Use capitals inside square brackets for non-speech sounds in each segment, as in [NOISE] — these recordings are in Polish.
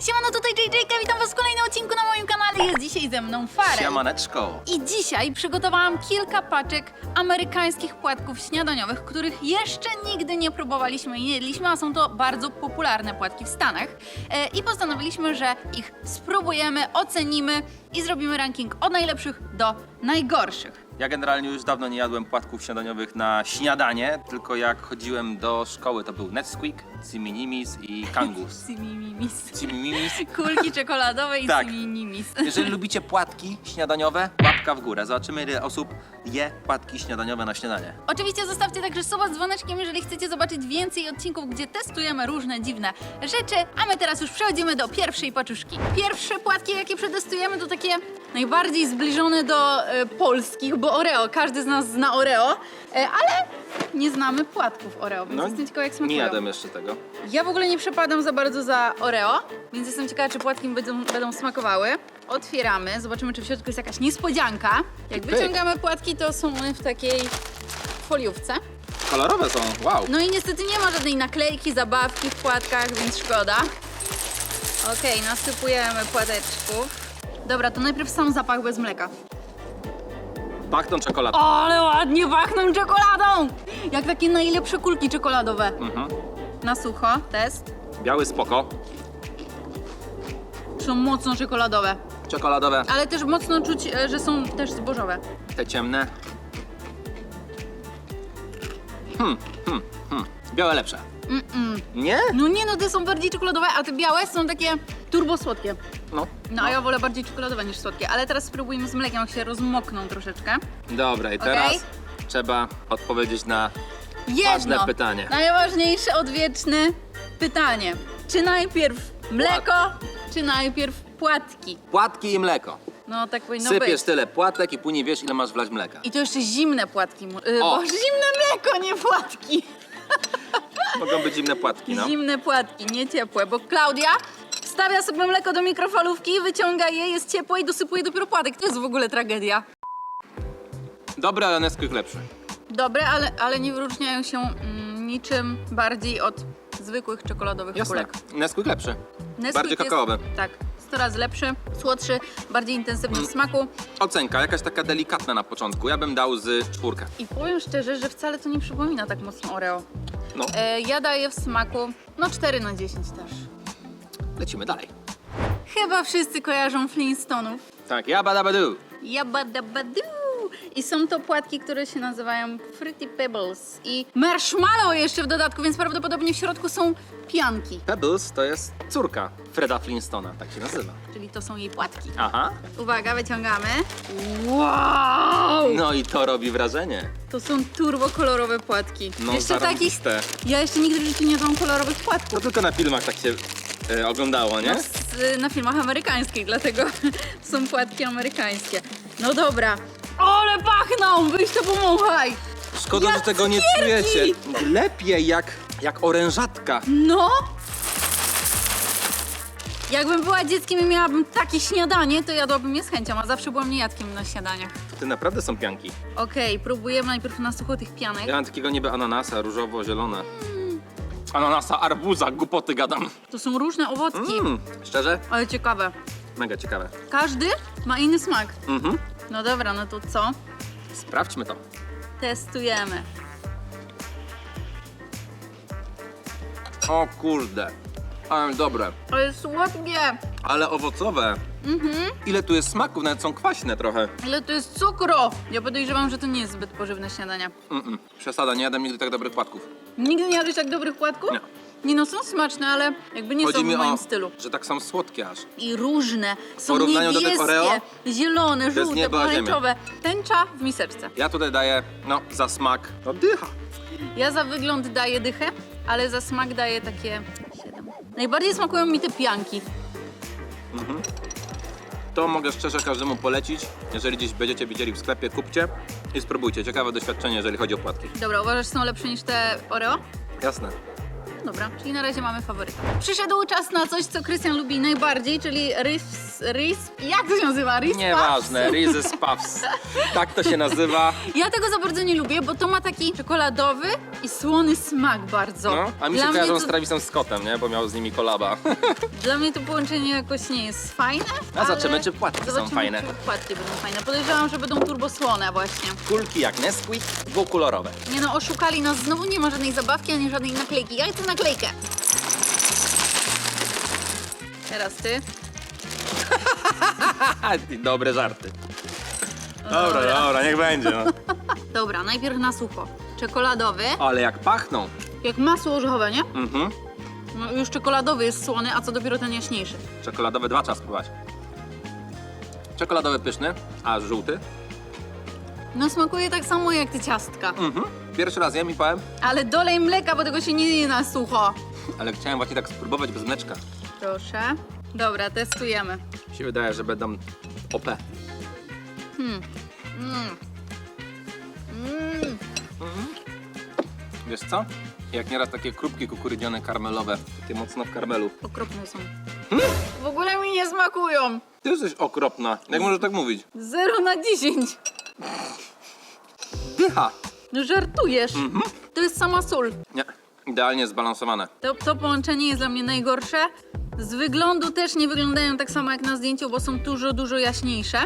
Siemano, tutaj JJ, witam was w kolejnym odcinku na moim kanale. Jest dzisiaj ze mną Farel. Siemaneczko. I dzisiaj przygotowałam kilka paczek amerykańskich płatków śniadaniowych, których jeszcze nigdy nie próbowaliśmy i nie jedliśmy, a są to bardzo popularne płatki w Stanach. E, I postanowiliśmy, że ich spróbujemy, ocenimy i zrobimy ranking od najlepszych do najgorszych. Ja generalnie już dawno nie jadłem płatków śniadaniowych na śniadanie, tylko jak chodziłem do szkoły to był Nesquik, Ciminimis i Kangus. [LAUGHS] Simimimis. Ciminimis. Kulki czekoladowe i Tak. simimimis. Jeżeli lubicie płatki śniadaniowe, łapka w górę. Zobaczymy ile osób je płatki śniadaniowe na śniadanie. Oczywiście zostawcie także suba z dzwoneczkiem, jeżeli chcecie zobaczyć więcej odcinków, gdzie testujemy różne dziwne rzeczy. A my teraz już przechodzimy do pierwszej paczuszki. Pierwsze płatki, jakie przetestujemy, to takie najbardziej zbliżone do e, polskich, bo Oreo. Każdy z nas zna Oreo, e, ale nie znamy płatków Oreo, więc jestem ciekawa, jak smakują. No, nie jadłem jeszcze tego. Ja w ogóle nie przepadam za bardzo za Oreo, więc jestem ciekawa, czy płatki będą, będą smakowały. Otwieramy, zobaczymy, czy w środku jest jakaś niespodzianka. Jak Pyk. wyciągamy płatki, to są one w takiej foliówce. Kolorowe są, wow. No i niestety nie ma żadnej naklejki, zabawki w płatkach, więc szkoda. Okej, nasypujemy płateczków. Dobra, to najpierw sam zapach bez mleka. Pachną czekoladą. Ale ładnie pachną czekoladą! Jak takie najlepsze kulki czekoladowe. Mhm. Na sucho, test. Biały spoko. Są mocno czekoladowe. Czekoladowe, Ale też mocno czuć, e, że są też zbożowe. te ciemne. Hmm, hmm, hmm. Białe lepsze. Mm-mm. Nie? No nie, no te są bardziej czekoladowe, a te białe są takie turbo słodkie. No. No a ja wolę bardziej czekoladowe niż słodkie, ale teraz spróbujmy z mlekiem, jak się rozmokną troszeczkę. Dobra, i teraz Okej. trzeba odpowiedzieć na Jedno, Ważne pytanie. najważniejsze odwieczne pytanie. Czy najpierw mleko, czy najpierw płatki? płatki i mleko. No tak powinno Sypiesz być. tyle płatek i później wiesz, ile masz wlać mleka. I to jeszcze zimne płatki. mu- Yy, O. bo zimne mleko, nie płatki. Mogą być zimne płatki, no. Zimne płatki, nie ciepłe, bo Klaudia wstawia sobie mleko do mikrofalówki, wyciąga je, jest ciepłe i dosypuje dopiero płatek. To jest w ogóle tragedia. Dobre, ale Nesquik lepszy. Dobre, ale, ale nie wyróżniają się mm, niczym bardziej od zwykłych czekoladowych Jasne. kulek. Nesquik lepszy. Nesquik Bardziej jest- kakaowy. Tak, 100 razy lepszy, słodszy, bardziej intensywny Mm. w smaku. Ocenka, jakaś taka delikatna na początku. Ja bym dał z czwórkę. I powiem szczerze, że wcale to nie przypomina tak mocno Oreo. No, E, ja daję w smaku, no 4 na 10 też. Lecimy dalej. Chyba wszyscy kojarzą Flintstonów. Tak, jabadabadu. Yabadabadu. I są to płatki, które się nazywają Fruity Pebbles i marshmallow jeszcze w dodatku, więc prawdopodobnie w środku są pianki, Pebbles to jest córka Freda Flintstona, tak się nazywa. czyli to są jej płatki. Aha. Uwaga, wyciągamy. Wow! No i to robi wrażenie. To są turbokolorowe płatki. No, jeszcze takich. zarąbiste. Ja jeszcze nigdy w życiu nie dałam kolorowych To płatków. tylko na filmach tak się e, oglądało, nie? No, z, na filmach amerykańskich, dlatego [LAUGHS] są płatki amerykańskie. No dobra. Ale pachną! Wyjść to pomachaj! Szkoda, jak że tego nie cukierki! czujecie. Lepiej jak, jak orężatka. No! Jakbym była dzieckiem i miałabym takie śniadanie, to jadłabym je z chęcią, a zawsze byłam niejadkiem na śniadaniach. To naprawdę są pianki. Okej, próbujemy najpierw na sucho tych pianek. Ja mam takiego niby ananasa, różowo-zielone. Ananasa, arbuza, głupoty gadam. To są różne owocki, Mm, szczerze? ale ciekawe. Mega ciekawe. Każdy ma inny smak. Mhm. No dobra, no to co? Sprawdźmy to. Testujemy. O kurde. Ale dobre. Ale słodkie! Ale owocowe. Mhm. Ile tu jest smaków, nawet są kwaśne trochę. Ile to jest cukru! Ja podejrzewam, że to nie jest zbyt pożywne śniadanie. Mm-mm. Przesada, nie jadłem nigdy tak dobrych płatków. Nigdy nie jadłeś tak dobrych płatków? Nie. Nie no, są smaczne, ale jakby nie są w moim stylu. że tak są słodkie aż. I różne. Są porównaniu do tych niebieskie, Oreo? zielone, jest żółte, ziemia. pomarańczowe. Tęcza w miseczce. Ja tutaj daję, no, za smak, no dycha. Ja za wygląd daję dychę, ale za smak daję takie 7. Najbardziej smakują mi te pianki. To mogę szczerze każdemu polecić. Jeżeli gdzieś będziecie widzieli w sklepie, kupcie i spróbujcie. Ciekawe doświadczenie, jeżeli chodzi o płatki. Dobra, uważasz, że są lepsze niż te Oreo? Jasne. Dobra, czyli na razie mamy faworyta. Przyszedł czas na coś, co Krystian lubi najbardziej, czyli rys, rys, jak to się nazywa? Rys Nieważne, Reese's Puffs. Tak to się nazywa. Ja tego za bardzo nie lubię, bo to ma taki czekoladowy i słony smak bardzo. No, a mi się Dla kojarzą mnie z to, Travisem Scottem, nie? Bo miał z nimi kolaba. [LAUGHS] Dla mnie to połączenie jakoś nie jest fajne. A ale zobaczymy, czy płatki są zobaczymy, fajne. Czy płatki będą fajne. Podejrzewam, że będą turbosłone właśnie. Kulki jak Nesquik, dwukolorowe. Nie no, oszukali nas. Znowu nie ma żadnej zabawki, ani żadnej naklejki. Ja chcę naklejkę. Teraz ty. [LAUGHS] Dobre żarty. Dobra, dobra, niech będzie. No. [LAUGHS] Dobra, najpierw na sucho. Czekoladowy, Ale jak pachną. jak masło orzechowe, nie? Mhm. No, już czekoladowy jest słony, a co dopiero ten jaśniejszy. Czekoladowe dwa czas spróbować. Czekoladowy pyszny, a żółty. No smakuje tak samo jak te ciastka. Mhm. Pierwszy raz jem i powiem, Ale dolej mleka, bo tego się nie je na sucho. ale chciałem właśnie tak spróbować bez mleczka. Proszę. Dobra, testujemy. Mi się wydaje, że będą OP. Hmm. Mm. Wiesz co? Jak nieraz takie krupki kukurydziane karmelowe, takie mocno w karmelu. Okropne są. W ogóle mi nie smakują. Ty jesteś okropna. Jak możesz tak mówić? 0 na 10. Dycha! No żartujesz. To jest sama sól. Nie, idealnie zbalansowane. To, to połączenie jest dla mnie najgorsze. Z wyglądu też nie wyglądają tak samo jak na zdjęciu, bo są dużo, dużo jaśniejsze.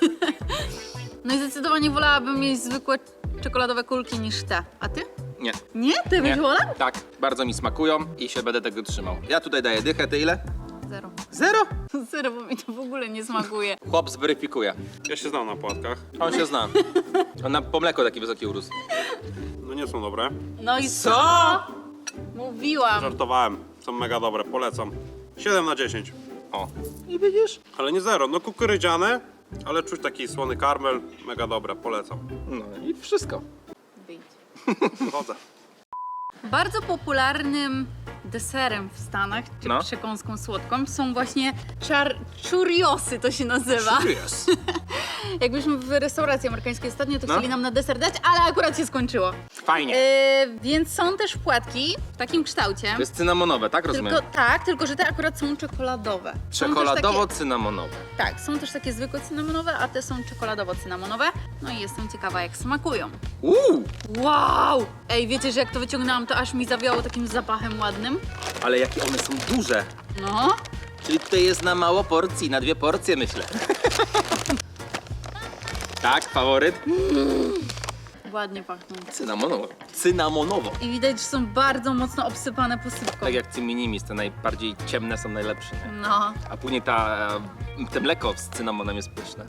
[LAUGHS] no i zdecydowanie wolałabym mieć zwykłe czekoladowe kulki niż te. A ty? Nie. Nie? Ty byś Nie. wolał? Tak, bardzo mi smakują i się będę tego trzymał. Ja tutaj daję dychę, ty ile? Zero. Zero? [LAUGHS] Zero, bo mi to w ogóle nie smakuje. Chłop zweryfikuje. Ja się znam na płatkach. On się zna. On na po mleko taki wysoki urósł. No nie są dobre. No i Co? co? Mówiłam. Żartowałem. Są mega dobre, polecam. 7 na 10. O. I widzisz? Ale nie zero. No kukurydziane, ale czuć taki słony karmel. Mega dobre, polecam. No i wszystko. Wyjdź. [LAUGHS] Chodzę. Bardzo popularnym deserem w Stanach, czy No. przekąską słodką, są właśnie czar churiosy, to się nazywa. Curious. [LAUGHS] Jakbyśmy w restauracji amerykańskiej ostatnio, to No. chcieli nam na deser dać, ale akurat się skończyło. Fajnie. E, więc są też płatki w takim kształcie. To jest cynamonowe, tak rozumiem? Tylko, tak, tylko że te akurat są czekoladowe. Są też Czekoladowo-cynamonowe. Takie, tak, są też takie zwykłe cynamonowe, a te są czekoladowo-cynamonowe. No i jestem ciekawa, jak smakują. Uuu! Wow! Ej, wiecie, że jak to wyciągnęłam, to aż mi zawiało takim zapachem ładnym? Ale jakie one są duże. No. Czyli tutaj jest na mało porcji, na dwie porcje myślę. [LAUGHS] tak, faworyt? Ładnie pachną. Cynamonowo. Cynamonowo. I widać, że są bardzo mocno obsypane posypką. Tak jak cyminimis, te najbardziej ciemne są najlepsze. Nie? No. A później ta, e, te mleko z cynamonem jest pyszne.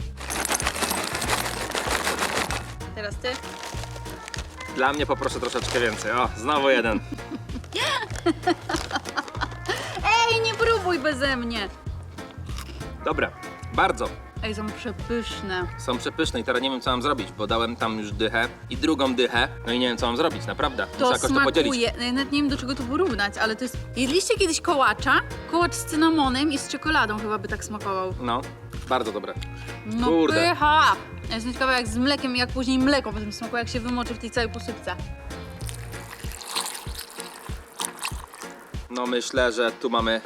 Teraz ty. Dla mnie poproszę troszeczkę więcej. O, znowu jeden. [LAUGHS] Ej, nie próbuj beze mnie! Dobra, bardzo. Ej, są przepyszne. Są przepyszne i teraz nie wiem co mam zrobić, bo dałem tam już dychę i drugą dychę, no i nie wiem co mam zrobić, naprawdę. Muszę To jakoś to podzielić. smakuje. Ja Nawet nie wiem, do czego to porównać, ale to jest... Jedliście kiedyś kołacza? Kołacz z cynamonem i z czekoladą chyba by tak smakował. No, bardzo dobre. No Kurde. pycha! Ja jestem ciekawa jak z mlekiem jak później mleko potem smakuje, jak się wymoczy w tej całej posypce. No myślę, że tu mamy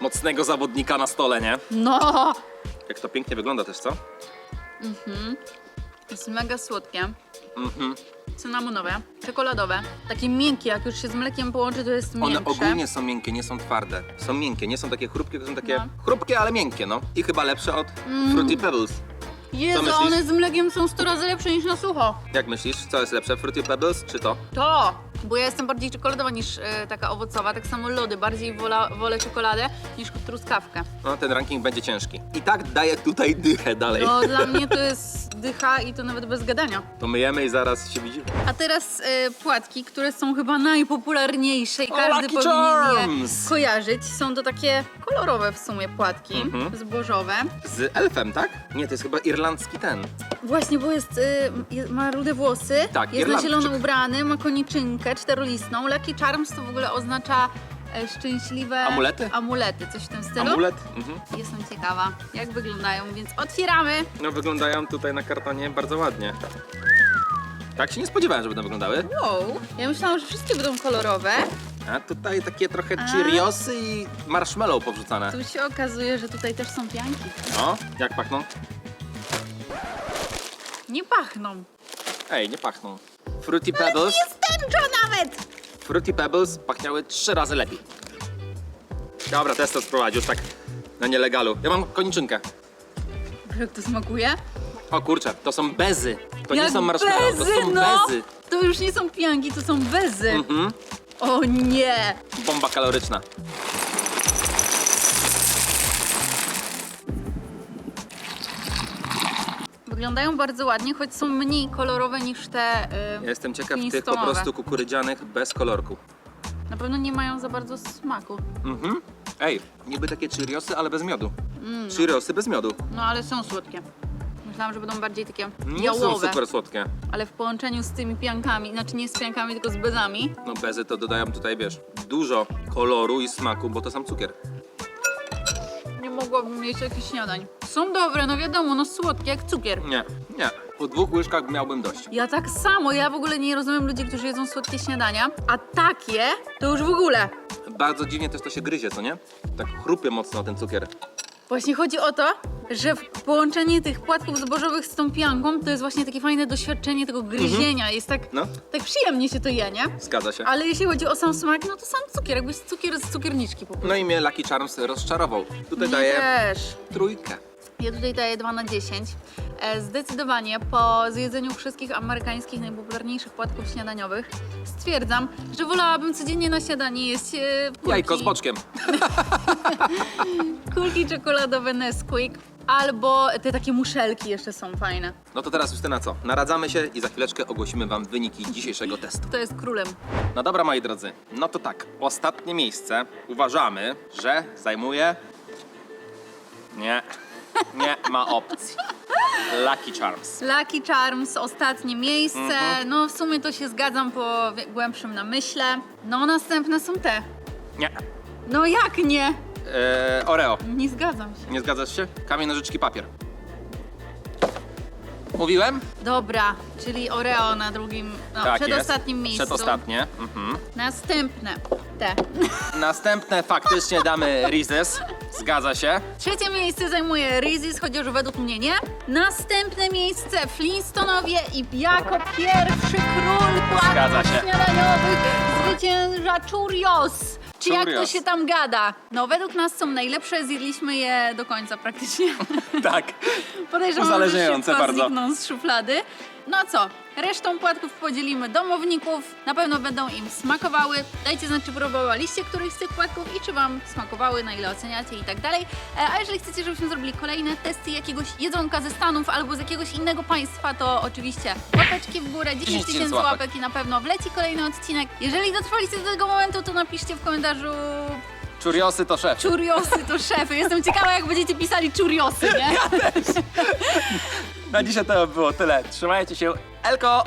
mocnego zawodnika na stole, nie? No! Jak to pięknie wygląda też, co? Jest mega słodkie. Mhm. Cynamonowe, czekoladowe. Takie miękkie, jak już się z mlekiem połączy, to jest One miększe. ogólnie są miękkie, nie są twarde. Są miękkie, nie są takie chrupkie, to są takie No. chrupkie, ale miękkie, no. I chyba lepsze od Fruity Pebbles. Jezu, myślisz? one z mlekiem są 100 razy lepsze niż na sucho. Jak myślisz, co jest lepsze, Fruity Pebbles czy to? To! Bo ja jestem bardziej czekoladowa niż e, taka owocowa, tak samo lody. Bardziej wola, wolę czekoladę niż truskawkę. No, ten ranking będzie ciężki. I tak daję tutaj dychę dalej. No dla [LAUGHS] mnie to jest dycha i to nawet bez gadania. To myjemy i zaraz się widzimy. A teraz e, płatki, które są chyba najpopularniejsze i O, każdy Lucky powinien Charms! je kojarzyć. Są to takie kolorowe w sumie płatki, Mhm. zbożowe. Z elfem, tak? Nie, to jest chyba irlandzki ten. Właśnie, bo jest, y, ma rude włosy, Tak, jest na zielono ubrany, ma koniczynkę czterolistną. Lucky Charms to w ogóle oznacza e, szczęśliwe... Amulety? Amulety, coś w tym stylu. Amulet? Mhm. Jestem ciekawa, jak wyglądają, więc otwieramy. No, wyglądają tutaj na kartonie bardzo ładnie. Tak się nie spodziewałem, że będą wyglądały. Wow, ja myślałam, że wszystkie będą kolorowe, A tutaj takie trochę A. Cheeriosy i marshmallow powrzucane. Tu się okazuje, że tutaj też są pianki. No, jak pachną? Nie pachną. Ej, nie pachną. Fruity Pebbles, Jest tęcza nawet! Fruity Pebbles pachniały trzy razy lepiej. Dobra, test to sprowadź już tak na nielegalu. Ja mam koniczynkę. Jak to smakuje? O kurczę, to są bezy. To nie Jak są marshmallow, to są no! bezy. To już nie są pianki, to są bezy. Mhm. O nie! Bomba kaloryczna. Wyglądają bardzo ładnie, choć są mniej kolorowe niż te. Ja Yy, jestem ciekaw tych po prostu kukurydzianych bez kolorku. Na pewno nie mają za bardzo smaku. Mhm. Ej, niby takie Cheeriosy, ale bez miodu. Cheeriosy bez miodu. No ale są słodkie. Myślałam, że będą bardziej takie Nie są jałowe, super słodkie. ale w połączeniu z tymi piankami, znaczy nie z piankami, tylko z bezami, No bezy to dodają tutaj, wiesz, dużo koloru i smaku, bo to sam cukier. Mogłabym mieć jakichś śniadań. Są dobre, no wiadomo, no słodkie jak cukier. Nie, nie. Po dwóch łyżkach miałbym dość. Ja tak samo, ja w ogóle nie rozumiem ludzi, którzy jedzą słodkie śniadania, a takie to już w ogóle. Bardzo dziwnie też to się gryzie, co nie? Tak chrupie mocno ten cukier. Właśnie chodzi o to, że połączenie tych płatków zbożowych z tą pianką to jest właśnie takie fajne doświadczenie tego gryzienia. Jest tak, No, tak przyjemnie się to je, nie? zgadza się. Ale jeśli chodzi o sam smak, no to sam cukier, jakbyś cukier z cukierniczki po prostu. No i mnie Lucky Charms rozczarował. Tutaj Mnie daję też. trójkę. Ja tutaj daję 2 na 10. E, Zdecydowanie po zjedzeniu wszystkich amerykańskich najpopularniejszych płatków śniadaniowych stwierdzam, że wolałabym codziennie na śniadanie jeść e, kulki, Jajko z boczkiem. [LAUGHS] [LAUGHS] kulki czekoladowe Nesquik albo te takie muszelki jeszcze są fajne. No to teraz Justyna co? Naradzamy się i za chwileczkę ogłosimy wam wyniki dzisiejszego testu. To jest królem. No dobra, moi drodzy, no to tak. Ostatnie miejsce uważamy, że zajmuje. Nie, nie ma opcji. Lucky Charms. Lucky Charms, ostatnie miejsce. No w sumie to się zgadzam po wie- głębszym namyśle. No następne są te. Nie. No jak nie? Eee, Oreo. Nie zgadzam się. Nie zgadzasz się? Kamień, nożyczki, papier. Mówiłem? Dobra, czyli Oreo na drugim, no, tak przedostatnim jest. miejscu. Przedostatnie. Mhm. Następne. Te. [LAUGHS] Następne faktycznie damy Reese's. Zgadza się. Trzecie miejsce zajmuje Reese's, chociaż według mnie nie. Następne miejsce Flintstonowie i jako pierwszy król Zgadza śniadaniowych zwycięża Cheerios. Czy jak to się tam gada? No według nas są najlepsze, zjedliśmy je do końca praktycznie. Tak. [LAUGHS] Podejrzewam, że szybko bardzo. znikną z szuflady. No co, resztą płatków podzielimy domowników, na pewno będą im smakowały. Dajcie znać, czy próbowaliście któryś z tych płatków i czy wam smakowały, na ile oceniacie i tak dalej. E, A jeżeli chcecie, żebyśmy zrobili kolejne testy jakiegoś jedzonka ze Stanów albo z jakiegoś innego państwa, to oczywiście łapeczki w górę, 10 10 tysięcy łapek. i na pewno wleci kolejny odcinek. Jeżeli dotrwaliście do tego momentu, to napiszcie w komentarzu Cheeriosy to szef. czuriosy to szefy. Jestem ciekawa, jak będziecie pisali czuriosy, nie? [LAUGHS] Na dzisiaj to było tyle. Trzymajcie się. Elko!